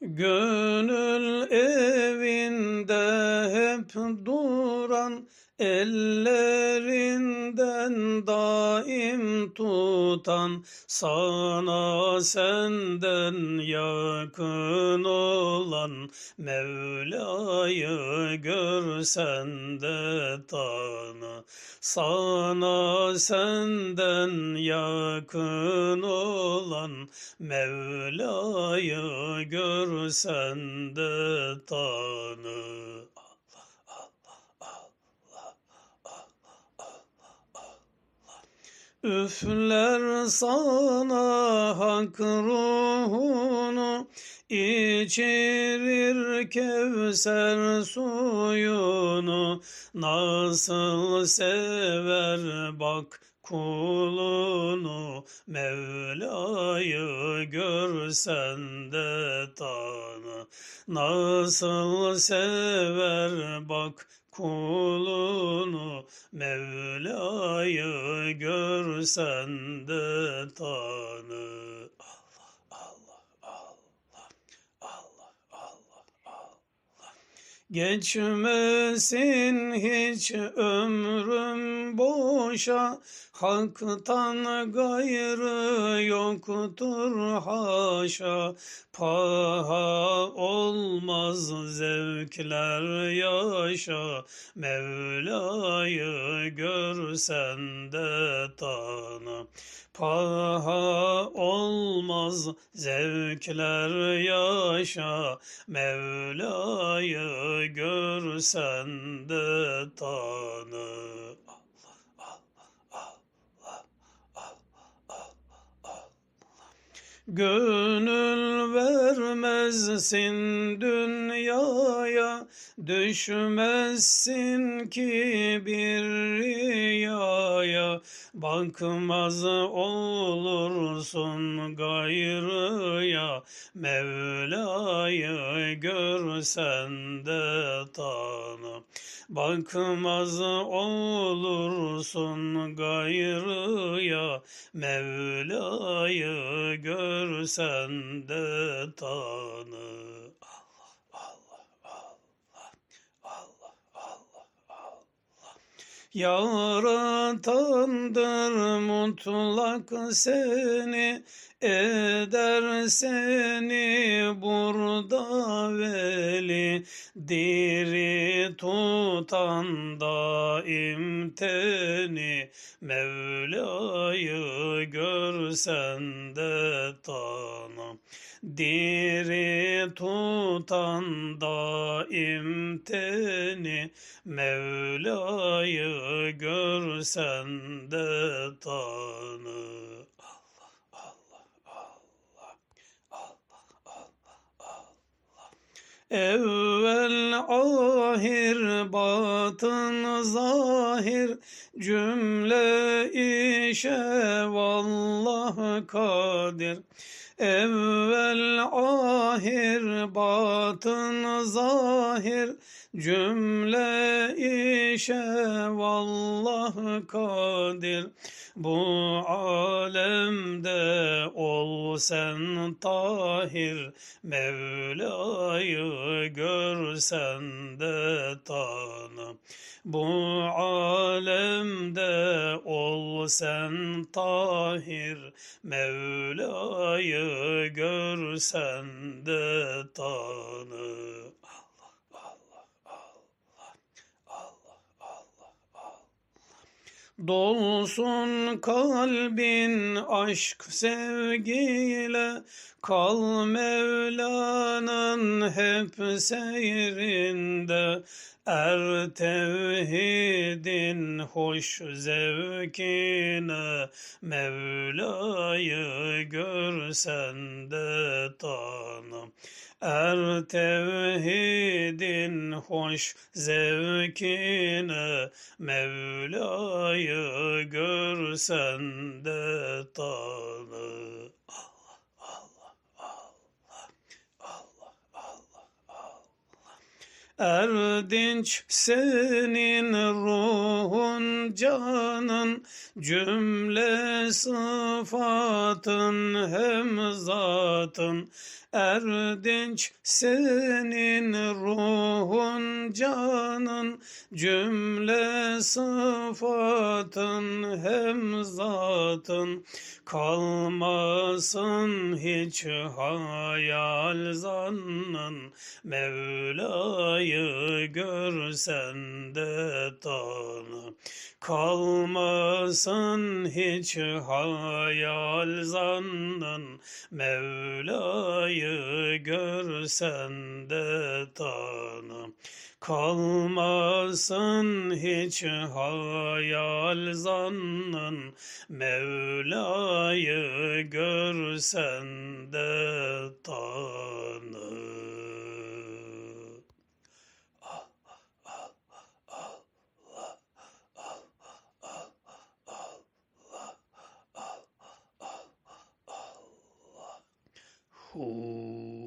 Gönül evinde hep duran ellerinden daim tutan sana senden yakın olan Mevla'yı görsen de tanı sana senden yakın olan Mevla'yı görsen de tanı. Üfler sana hak ruhunu, içirir kevser suyunu, nasıl sever bak kulunu, Mevla'yı görsen de tanı. Nasıl sever bak kulunu, Mevla'yı görsen de tanı. Allah, Allah, Allah, Allah, Allah. Geçmesin hiç ömrüm boşa, Hak'tan gayrı yoktur haşa, Paha olmaz zevkler yaşa, Mevla'yı görsen de tanı. Paha olmaz zevkler yaşa, Mevla'yı görsen de tanı. Gönül vermezsin dünyaya, düşmezsin ki bir riyaya, bakmaz olursun gayrıya, Mevla'yı görsen de tanı. Bakmaz olursun gayrıya, Mevla'yı görsen de tanı. Allah, Allah, Allah, Allah, Allah, Allah. Yaratandır mutlak seni, eder seni burada veli, diri tutan daim teni, Mevla'yı görsen de tanı. Diri tutan daim teni, Mevla'yı görsen de tanı. Evvel ahir batın zahir cümle işe vallah kadir. Evvel ahir batın zahir cümle işe vallah kadir. Bu alemde ol sen tahir, Mevla'yı görsen de tanı. Bu alemde ol sen tahir, Mevla'yı görsen de tanı. Dolsun kalbin aşk sevgiyle, kal Mevla'nın hep seyrinde. Er tevhidin hoş zevkine, Mevla'yı görsen de tanı. Er tevhidin hoş zevkine Mevla'yı görsen de tanı. Erdinç senin ruhun canın cümle sıfatın hem zatın. Erdinç senin ruhun canın cümle sıfatın hem zatın. Kalmasın hiç hayal zannın Mevla'yı görsen de tanı. Kalmasın hiç hayal zannın. Mevla'yı görsen de tanı. Kalmasın hiç hayal zannın. Mevla'yı görsen de tanı. khổ.